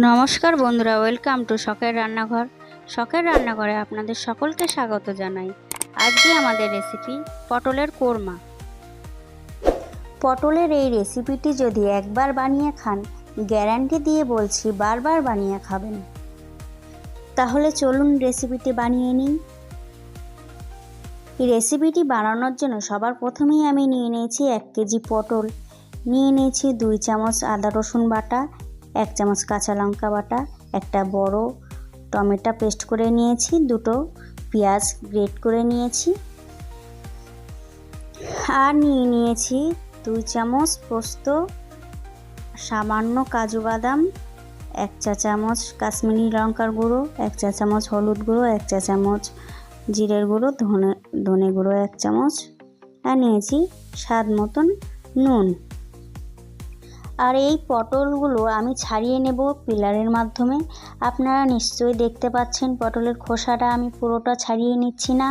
নমস্কার বন্ধুরা, welcome to শখের রান্নাঘর। শখের রান্নাঘরে আপনাদের সকলকে স্বাগত জানাই। আজকে আমাদের রেসিপি পটলের কোরমা। পটলের এই রেসিপিটি যদি একবার বানিয়ে খান গ্যারান্টি দিয়ে বলছি বারবার বানিয়ে খাবেন। তাহলে চলুন রেসিপিটি বানিয়ে নিই। এই রেসিপিটি বানানোর জন্য সবার প্রথমেই আমি নিয়ে নিয়েছি এক কেজি পটল, নিয়ে নিয়েছি দুই চামচ আদা রসুন বাটা এক চামচ কাঁচা লঙ্কা বাটা, একটা বড় টমেটো পেস্ট করে নিয়েছি, দুটো পেঁয়াজ গ্রেট করে নিয়েছি। আর নিয়ে নিয়েছি দুই চামচ পোস্ত, সামান্য কাজু বাদাম, এক চা চামচ কাশ্মীরি লঙ্কার গুঁড়ো, এক চা চামচ হলুদ গুঁড়ো, এক চা চামচ জিরের গুঁড়ো, ধনে ধনে গুঁড়ো এক চামচ। আর নিয়েছি স্বাদ মতন নুন। আর এই পটলগুলো আমি ছাড়িয়ে নেব পিলারের মাধ্যমে। আপনারা নিশ্চয়ই দেখতে পাচ্ছেন পটলের খোসাটা, আমি পুরোটা ছাড়িয়ে নিচ্ছি না।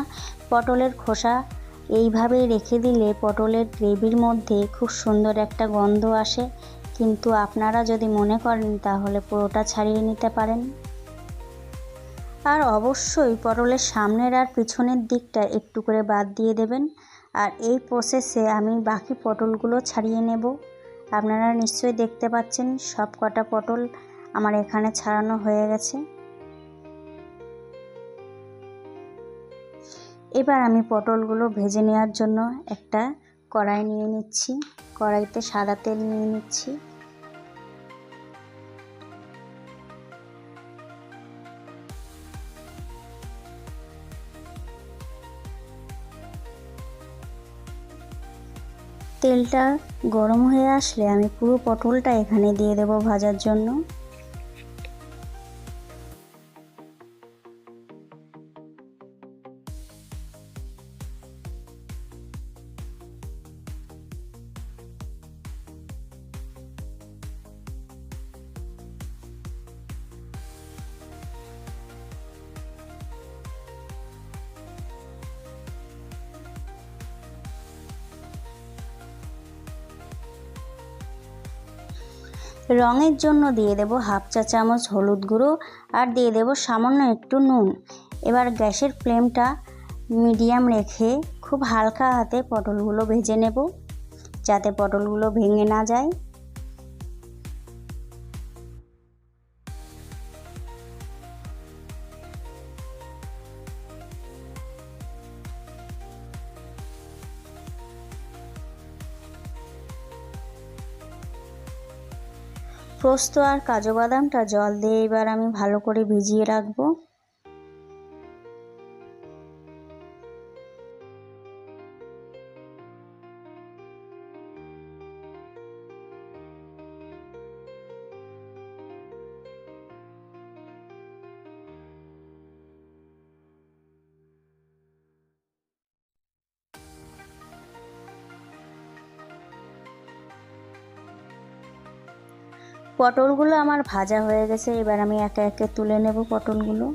পটলের খোসা এইভাবে রেখে দিলে পটলের গ্রেভির মধ্যে খুব সুন্দর একটা গন্ধ আসে। কিন্তু আপনারা যদি মনে করেন, তাহলে পুরোটা ছাড়িয়ে নিতে পারেন। আর অবশ্যই পটলের সামনের আর পিছনের দিকটা একটু করে বাদ দিয়ে দেবেন। আর এই প্রসেসে আমি বাকি পটলগুলো ছাড়িয়ে নেব। আপনারা নিশ্চয়ই দেখতে পাচ্ছেন সব কটা পটল আমার এখানে ছাড়ানো হয়ে গেছে। এবার আমি পটলগুলো ভেজে নেওয়ার জন্য একটা কড়াই নিয়ে নিচ্ছি। কড়াইতে সাদা তেল নিয়ে নিচ্ছি। তেলটা গরম হয়ে আসলে আমি পুরো পটলটা এখানে দিয়ে দেব ভাজার জন্য। রঙের জন্য দিয়ে দেব হাফ চা চামচ হলুদ গুঁড়ো আর দিয়ে দেব সামান্য একটু নুন। এবার গ্যাসের ফ্লেমটা মিডিয়াম রেখে খুব হালকা হাতে পটলগুলো ভেজে নেব, যাতে পটলগুলো ভেঙে না যায়। পোস্ত আর কাজু বাদামটা জল দিয়ে এবার আমি ভালো করে ভিজিয়ে রাখব। পটলগুলো আমার ভাজা হয়ে গেছে এবার আমি একে একে তুলে নেব পটলগুলো।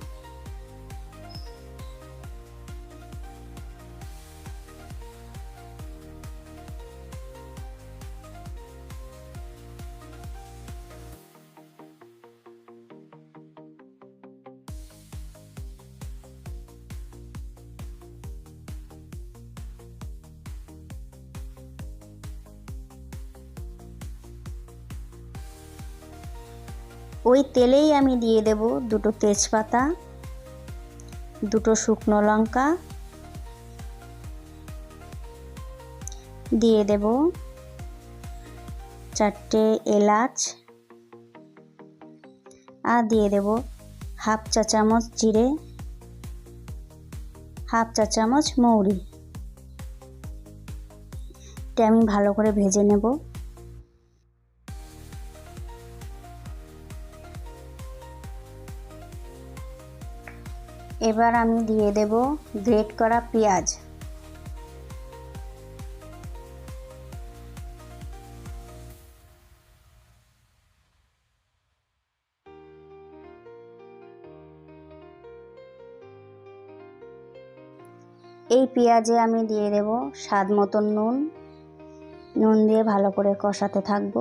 ওই তেলেই আমি দিয়ে দেব দুটো তেজপাতা, দুটো শুকনো লঙ্কা, দিয়ে দেব চারটে এলাচ আর দিয়ে দেব হাফ চা চামচ জিরে, হাফ চা চামচ মৌরি। এটা আমি ভালো করে ভেজে নেব। এবার আমি দিয়ে দেব গ্রেট করা পেঁয়াজ। এই পেঁয়াজে আমি দিয়ে দেব স্বাদ মতন নুন। নুন দিয়ে ভালো করে কষাতে থাকব।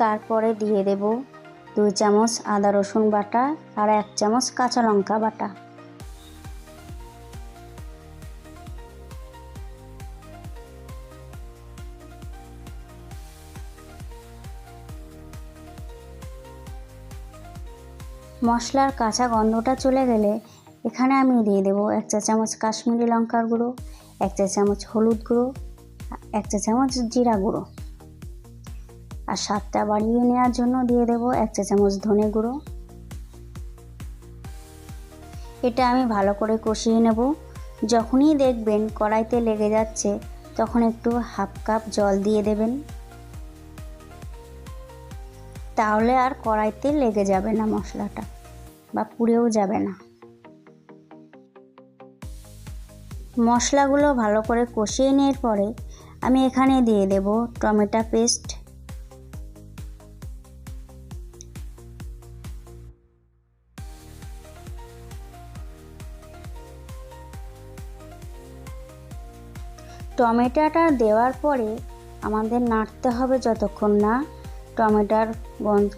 তারপরে দিয়ে দেব দুই চামচ আদা রসুন বাটা আর এক চামচ কাঁচা লঙ্কা বাটা। মশলার কাঁচা গন্ধটা চলে গেলে এখানে আমি দিয়ে দেবো এক চা চামচ কাশ্মীরি লঙ্কার গুঁড়ো, এক চা চামচ হলুদ গুঁড়ো, এক চা চামচ জিরা গুঁড়ো। আর স্বাদটা বাড়িয়ে নেওয়ার জন্য দিয়ে দেবো এক চা চামচ ধনে গুঁড়ো। এটা আমি ভালো করে কষিয়ে নেব। যখনই দেখবেন কড়াইতে লেগে যাচ্ছে, তখন একটু হাফ কাপ জল দিয়ে দেবেন। তাহলে আর কড়াইতে লেগে যাবে না মশলাটা বা পুড়েও যাবে না। মশলাগুলো ভালো করে কষিয়ে নেওয়ার পরে আমি এখানে দিয়ে দেব টমেটো পেস্ট। টমেটোটা দেওয়ার পরে আমাদের নাড়তে হবে যতক্ষণ না টমেটোর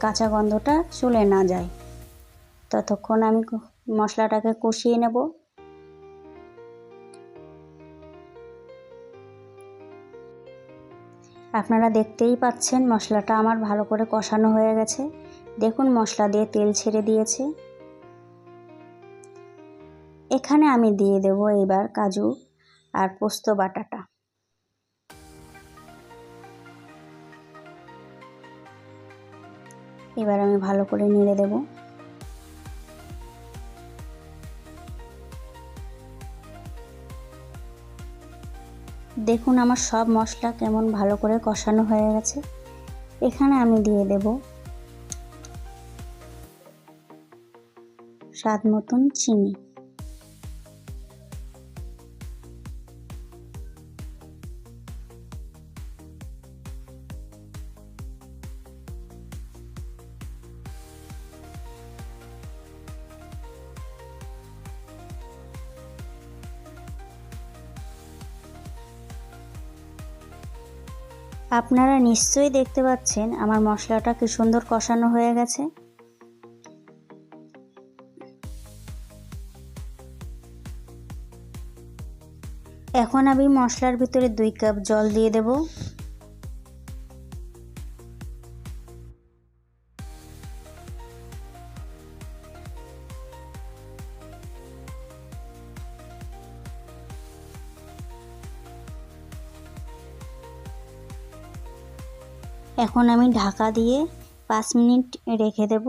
কাঁচা গন্ধটা চলে না যায়। ততক্ষণ আমি মশলাটাকে কষিয়ে নেব। আপনারা দেখতেই পাচ্ছেন মশলাটা আমার ভালো করে কষানো হয়ে গেছে। দেখুন, মশলা দিয়ে তেল ছেড়ে দিয়েছে। এখানে আমি দিয়ে দেব এবার কাজু আর পোস্ত বাটাটা। এবার আমি ভালো করে নেড়ে দেব। দেখুন আমার সব মশলা কেমন ভালো করে কষানো হয়ে গেছে। এখানে আমি দিয়ে দেব স্বাদ মতন চিনি। আপনারা নিশ্চয়ই দেখতে পাচ্ছেন আমার মশলাটা কি সুন্দর কষানো হয়ে গেছে। এখন আমি মশলার ভিতরে দুই কাপ জল দিয়ে দেব। এখন আমি ঢাকা দিয়ে পাঁচ মিনিট রেখে দেব।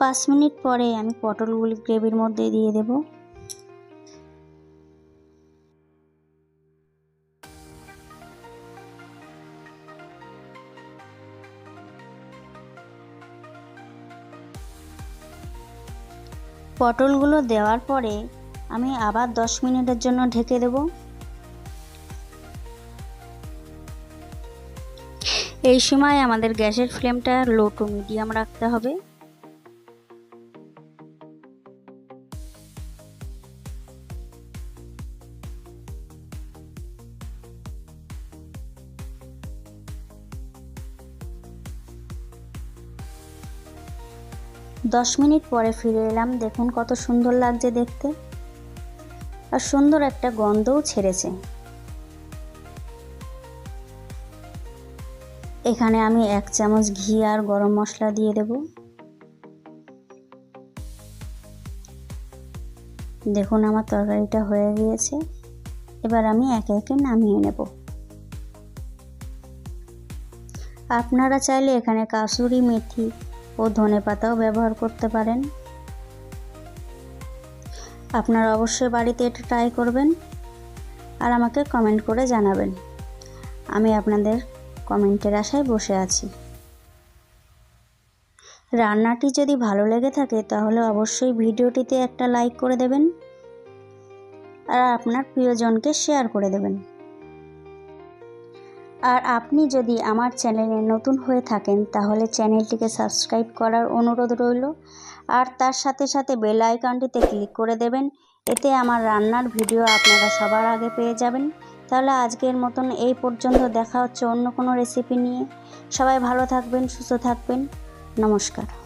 পাঁচ মিনিট পরে আমি পটলগুলি গ্রেভির মধ্যে দিয়ে দেবো। পটলগুলো দেওয়ার পরে আমি আবার দশ মিনিটের জন্য ঢেকে দেব। এই সময় আমাদের গ্যাসের ফ্লেমটা লো টু মিডিয়াম রাখতে হবে। দশ মিনিট পরে ফিরে এলাম। দেখুন কত সুন্দর লাগছে দেখতে। আর সুন্দর একটা গন্ধও ছেড়েছে। এখানে আমি এক চামচ ঘি আর গরম মশলা দিয়ে দেব। দেখুন আমার তরকারিটা হয়ে গিয়েছে। এবার আমি একে একে নামিয়ে নেব। আপনারা চাইলে এখানে কাসুরি মেথি ও ধনে পাতাও ব্যবহার করতে পারেন। আপনারা অবশ্যই বাড়িতে এটা ট্রাই করবেন আর আমাকে কমেন্ট করে জানাবেন। আমি আপনাদের কমেন্টের আশায় বসে আছি। রান্নাটি যদি ভালো লেগে থাকে তাহলে অবশ্যই ভিডিওটিতে একটা লাইক করে দেবেন আর আপনার প্রিয়জনকে শেয়ার করে দেবেন। আর আপনি যদি আমার চ্যানেলে নতুন হয়ে থাকেন, তাহলে চ্যানেলটিকে সাবস্ক্রাইব করার অনুরোধ রইল। আর তার সাথে সাথে বেল আইকনটিতে ক্লিক করে দেবেন। এতে আমার রান্নার ভিডিও আপনারা সবার আগে পেয়ে যাবেন। তাহলে আজকের মতন এই পর্যন্ত। দেখা হচ্ছে অন্য কোনো রেসিপি নিয়ে। সবাই ভালো থাকবেন, সুস্থ থাকবেন। নমস্কার।